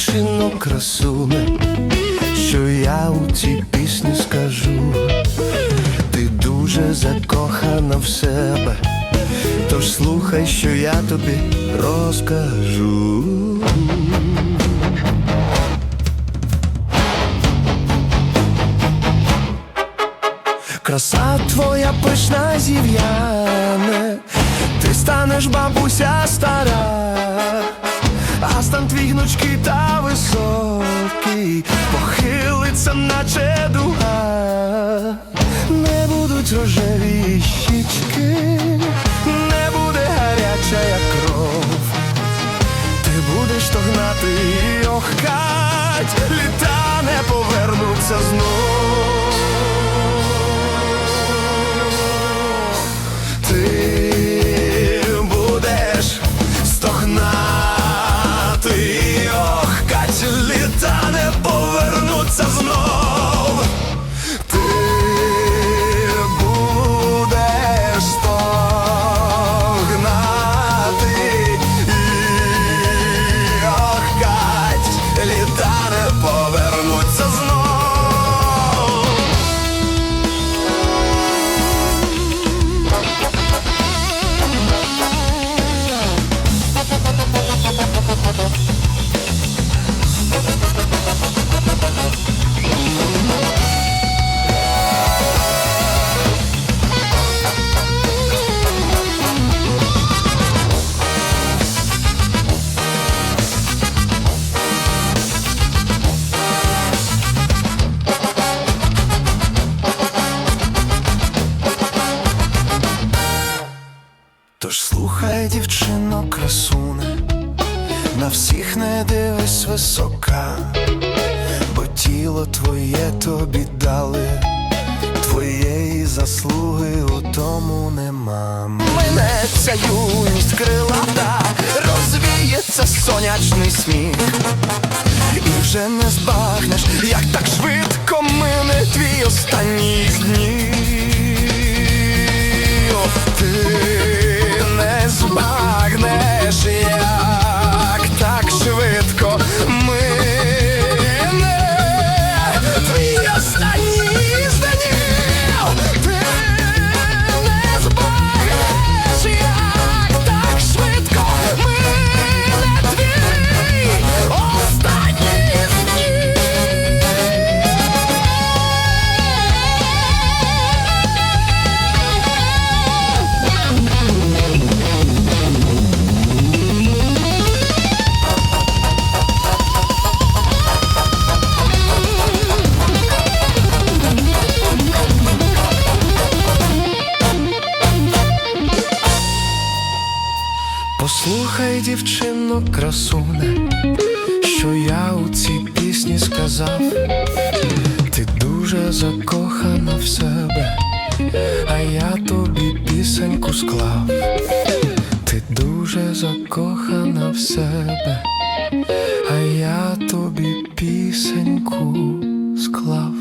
дівчино красуне, що я у цій пісні скажу, ти дуже закохана в себе, тож слухай, що я тобі розкажу. Краса твоя пишна зів'яне, ти станеш бабуся стара, стан твій гнучкий та високий, похилиться, наче дуга, не будуть рожеві щічки, дівчино, красуне, на всіх не дивись висока, бо тіло твоє тобі дали, твоєї заслуги у тому нема. Минеться юність крилата, розвіється сонячний сміх, і вже не збагнеш, як так швидко мине твій останній з Послухай, дівчино, красуне, що я у цій пісні сказав, ти дуже закохана в себе, а я тобі пісеньку склав, ти дуже закохана в себе, а я тобі пісеньку склав.